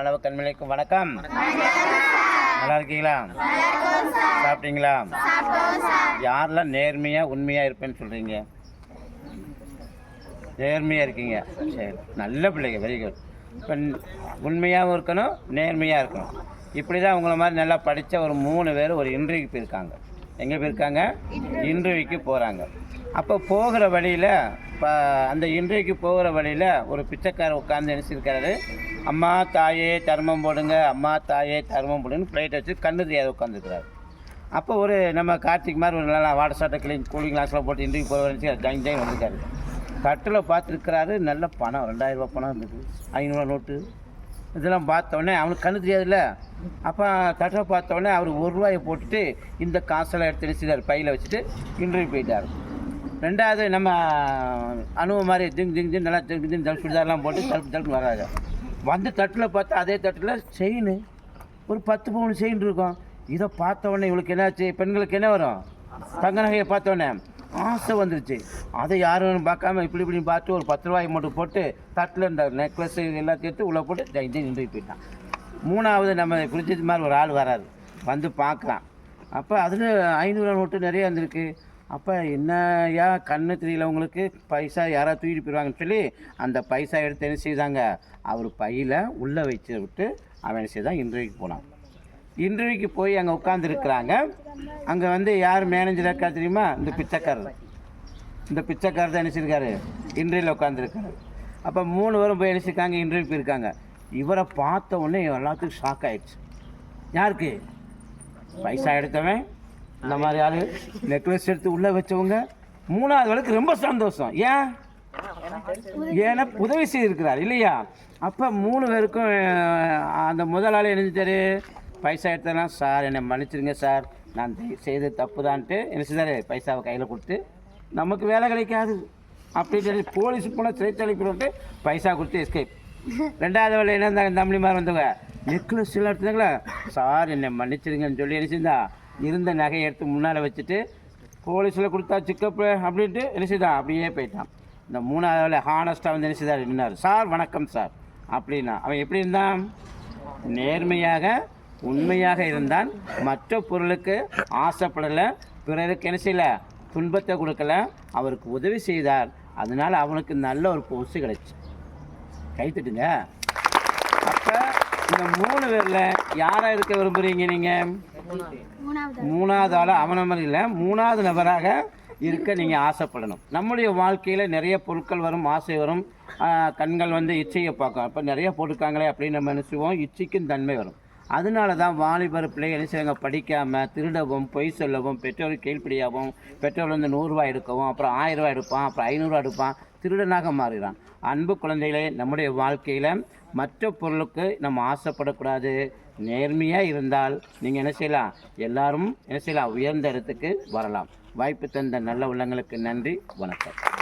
அளவு கண்மணிக்கும் வணக்கம். நல்லா இருக்கீங்களா? சாப்பிட்டீங்களா? யாரெல்லாம் நேர்மையாக உண்மையாக இருப்பேன்னு சொல்கிறீங்க நேர்மையாக இருக்கீங்க. சரி நல்ல பிள்ளைங்க வெரி குட் இப்போ உண்மையாகவும் இருக்கணும் நேர்மையாக இருக்கணும். இப்படி தான் உங்களை மாதிரி நல்லா படித்த ஒரு மூணு பேர் ஒரு இன்டர்வியூக்கு போயிருக்காங்க. எங்கே போயிருக்காங்க? இன்டர்வியூக்கு போகிறாங்க அப்போ போகிற வழியில் இப்போ அந்த இன்றைக்கு போகிற வழியில் ஒரு பிச்சைக்காரர் உட்காந்து நினச்சிருக்காரு அம்மா தாயே தர்மம் போடுங்க. அம்மா தாயே தர்மம் போடுங்கன்னு பிளேட்டை வச்சு கண்ணு தெரியாத உட்காந்துருக்கிறாரு அப்போ ஒரு நம்ம கார்த்திக் மாதிரி ஒரு நல்லா வாட்டர் சாட்டை கிளீன் கூலிங் கிளாஸ்லாம் போட்டு இன்றைக்கு போகிற நினச்சி ஜாயின் ஜாயின் வந்திருக்காரு. கட்டில் பார்த்துருக்கிறாரு. நல்ல பணம் ரெண்டாயிரம் பணம் இருந்தது. ஐநூறுரூவா நோட்டு. இதெல்லாம் பார்த்தோடனே அவனுக்கு கண்ணு தெரியாதுல்ல. அப்போ கட்டில் பார்த்தோடனே அவர் ஒரு ரூபாயை போட்டுட்டு இந்த காசெல்லாம் எடுத்து நினச்சிட்டார் பையில் வச்சுட்டு இன்டர்வியூ போயிட்டார். ரெண்டாவது நம்ம அணுவ மாதிரி திங் திங் திங் நல்லா திங் திங் தம் போட்டு தடுப்பு தடுப்பு வராது. வந்து தட்டில் பார்த்தா அதே தட்டில் செயின். ஒரு பத்து பவுன் செயின் இருக்கும். இதை பார்த்த உடனே இவளுக்கு என்னாச்சு? பெண்களுக்கு என்ன வரும்? தங்க நகையை பார்த்த உடனே ஆசை வந்துருச்சு. அதை யாரும் பார்க்காம இப்படி இப்படி பார்த்து ஒரு பத்து ரூபாய் மட்டும் போட்டு தட்டில் இந்த நெக்லஸ் எல்லாத்தையும் எடுத்து உள்ளே போட்டு ஜெய் நின்று போயிட்டான். மூணாவது நம்ம புரிஞ்சது மாதிரி ஒரு ஆள் வராது வந்து பார்க்குறான். அப்போ அதில் ஐநூறு நோட்டு நிறைய வந்திருக்கு அப்போ என்னையா கண்ணு தெரியல உங்களுக்கு? பைசா யாராவது தூக்கிட்டு போயிடுவாங்கன்னு சொல்லி அந்த பைசா எடுத்து என்ன செய்தாங்க? அவர் பையில் உள்ளே வச்சு விட்டு அவன் என்ன செய்தான்? இன்டர்வியூக்கு போனான். இன்டர்வியூக்கு போய் அங்கே உட்காந்துருக்குறாங்க அங்கே வந்து யார் மேனேஜர் இருக்கா தெரியுமா? இந்த பிச்சைக்காரர். இந்த பிச்சைக்காரர் தான் நினச்சிருக்காரு இன்டர்வியூவில் உட்காந்துருக்காரு அப்போ மூணு பேரும் போய் நினச்சிருக்காங்க இன்டர்வியூ போயிருக்காங்க. இவரை பார்த்த உடனே எல்லாத்துக்கும் ஷாக் ஆயிடுச்சு. யாருக்கு? பைசா எடுத்தவன் இந்த மாதிரி ஆளு நெக்லஸ் எடுத்து உள்ளே வச்சவங்க மூணாவது வேலைக்கு ரொம்ப சந்தோஷம். ஏன்? ஏன்னா உதவி செய்திருக்கிறார் இல்லையா? அப்போ மூணு பேருக்கும் அந்த முதலாளி நினைச்சாரு பைசா எடுத்தனா சார் என்னை மன்னிச்சிருங்க சார். நான் தெ- செய்தது தப்பு தான்ட்டு என்ன செய்தார் பைசாவை கையில் கொடுத்து நமக்கு வேலை கிடைக்காது. அப்படின்னு சொல்லி போலீஸ் போனால் சிறைச்சாலைக்கு போட்டு பைசா கொடுத்து எஸ்கேப் ரெண்டாவது வேலை என்ன இருந்தாங்க? தம்பி மாதிரி வந்தவங்க. நெக்லஸ் எல்லாம் எடுத்தாங்களா சார் என்னை மன்னிச்சிருங்கன்னு சொல்லி என்ன செஞ்சா? இருந்த நகையை எடுத்து முன்னால் வச்சுட்டு போலீஸில் கொடுத்தா சிக்கப்பு அப்படின்ட்டு என்ன செய்தான் அப்படியே போயிட்டான். இந்த மூணாவது ஹானஸ்ட்டாக வந்து என்ன செய்தார் நின்னார். சார் வணக்கம் சார். அப்படின்னா அவன் எப்படி இருந்தான்? நேர்மையாக உண்மையாக இருந்தான். மற்ற பொருளுக்கு ஆசைப்படலை. பிறருக்கு என்ன செய்யலை? துன்பத்தை கொடுக்கல. அவருக்கு உதவி செய்தார். அதனால் அவனுக்கு நல்ல ஒரு பொசு கிடைச்சி. கைத்துட்டுங்க அப்போ இந்த மூணு பேரில் யாராக இருக்க விரும்புகிறீங்க நீங்கள் மூணாவது. ஆள் அவன மாதிரி இல்லை. மூணாவது நபராக இருக்க நீங்கள் ஆசைப்படணும். நம்முடைய வாழ்க்கையில் நிறைய பொருட்கள் வரும் ஆசை வரும். கண்கள் வந்து இச்சையை பார்க்கும். அப்போ நிறைய போட்டிருக்காங்களே அப்படின்னு நம்ம நினச்சுவோம். இச்சைக்கும் தன்மை வரும். அதனால தான் வாலிபர் பிள்ளைகள் என்ன செய்வாங்க படிக்காமல் திருடவும் பொய் சொல்லவும் பெற்றோர் கீழ்ப்படியாகவும் பெற்றோர் வந்து நூறுரூவா எடுக்கவும் அப்புறம் ஆயிரம் ரூபாய் எடுப்பான் அப்புறம் ஐநூறுரூவா எடுப்பான் திருடனாக மாறுகிறான். அன்பு குழந்தைகளே நம்முடைய வாழ்க்கையில் மற்ற பொருளுக்கு நம்ம ஆசைப்படக்கூடாது. நேர்மையாக இருந்தால் நீங்கள் என்ன செய்யலாம்? எல்லாரும் என்ன செய்யலாம்? உயர்ந்த இடத்துக்கு வரலாம். வாய்ப்பு தந்த நல்ல உள்ளங்களுக்கு நன்றி. வணக்கம்.